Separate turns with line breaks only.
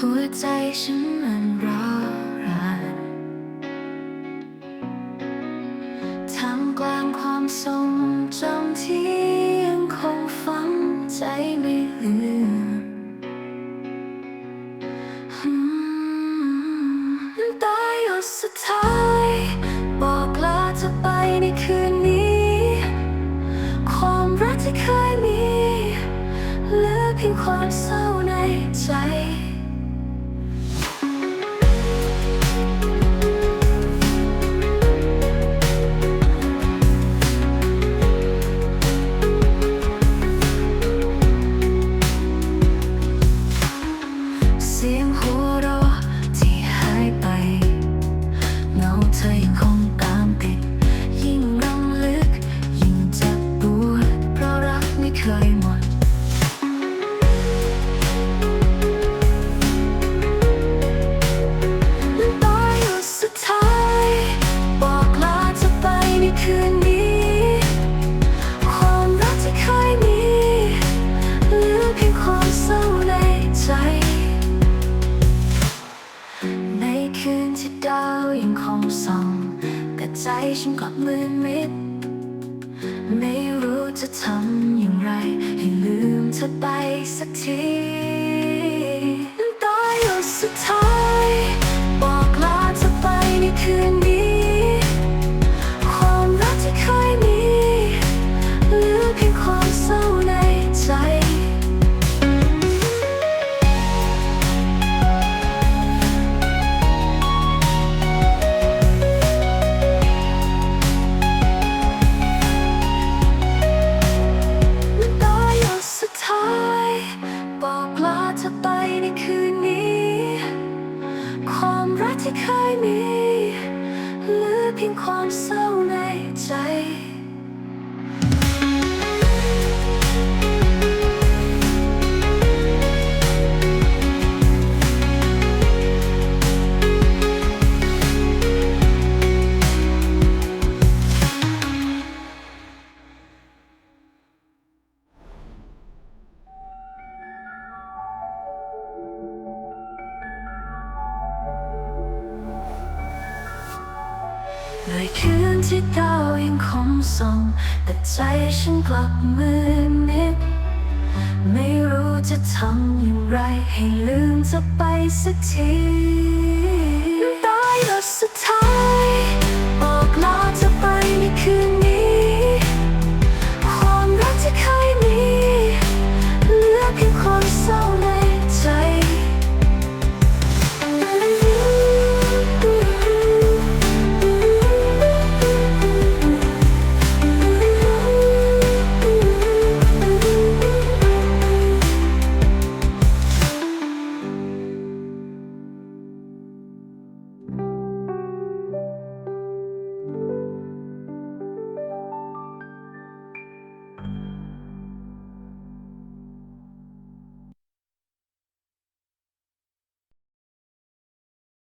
หัวใจฉันมันร้าวรานท่ามกลางความทรงจำที่ยังคงฝังใจไม่ลืมอืมน้ำตาหยดสุดท้าย บอกลาเธอไปในคืนนี้ ความรักที่เคยมีเหลือเพียงความเศร้าในใจ ดาวยังคงส่องแต่ใจฉันกลับมืดมิด ไม่รู้จะทำอย่างไร ให้ลืมเธอไปสักที ในคืนที่ดาวยังคงส่องแต่ใจฉันกลับมือมิด ไม่รู้จะทำอย่างไรให้ลืมเธอไปสักที